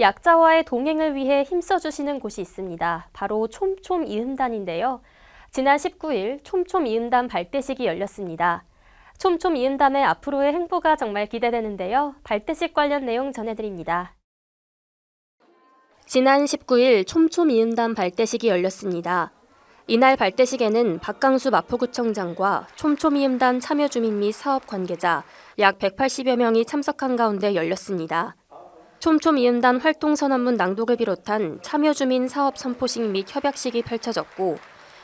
약자와의 동행을 위해 힘써주시는 곳이 있습니다. 바로 촘촘 이음단인데요. 지난 19일 촘촘 이음단 발대식이 열렸습니다. 촘촘 이음단의 앞으로의 행보가 정말 기대되는데요. 발대식 관련 내용 전해드립니다. 지난 19일 촘촘 이음단 발대식이 열렸습니다. 이날 발대식에는 박강수 마포구청장과 촘촘 이음단 참여 주민 및 사업 관계자 약 180여 명이 참석한 가운데 열렸습니다. 촘촘 이음단 활동 선언문 낭독을 비롯한 참여 주민 사업 선포식 및 협약식이 펼쳐졌고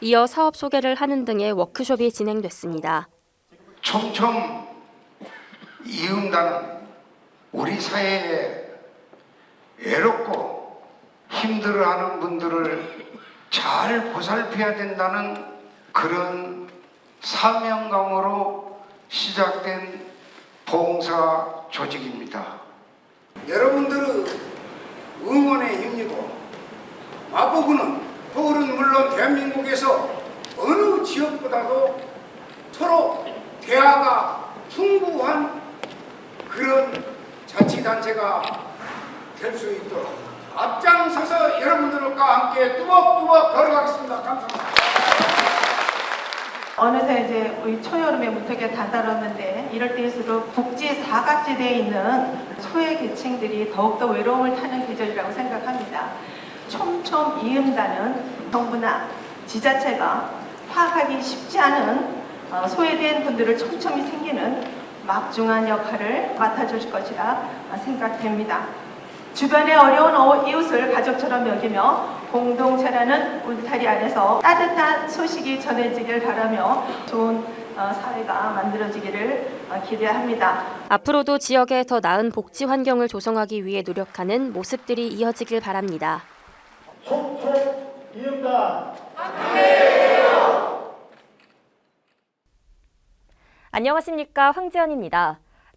이어 사업 소개를 하는 등의 워크숍이 진행됐습니다. 촘촘 이응단은 우리 사회에 외롭고 힘들어하는 분들을 잘 보살펴야 된다는 그런 사명감으로 시작된 봉사 조직입니다. 여러분들의 응원에 힘입어 마포구는 서울은 물론 대한민국에서 어느 지역보다도 서로 대화가 풍부한 그런 자치단체가 될 수 있도록 앞장서서 여러분들과 함께 뚜벅뚜벅 걸어가겠습니다. 감사합니다. 어느새 이제 우리 초여름에 무턱에 다다랐는데 이럴 때일수록 복지 사각지대에 있는 소외 계층들이 더욱더 외로움을 타는 계절이라고 생각합니다. 촘촘 이음단은 정부나 지자체가 파악하기 쉽지 않은 어, 소외된 분들을 촘촘히 생기는 막중한 역할을 맡아줄 것이라 생각됩니다. 주변의 어려운 어- 이웃을 가족처럼 여기며 공동체라는 울타리 안에서 따뜻한 소식이 전해지길 바라며 좋은 어, 사회가 만들어지기를 어, 기대합니다. 앞으로도 지역에 더 나은 복지 환경을 조성하기 위해 노력하는 모습들이 이어지길 바랍니다. 촉촉 이음단 안녕하십니까 황지연입니다.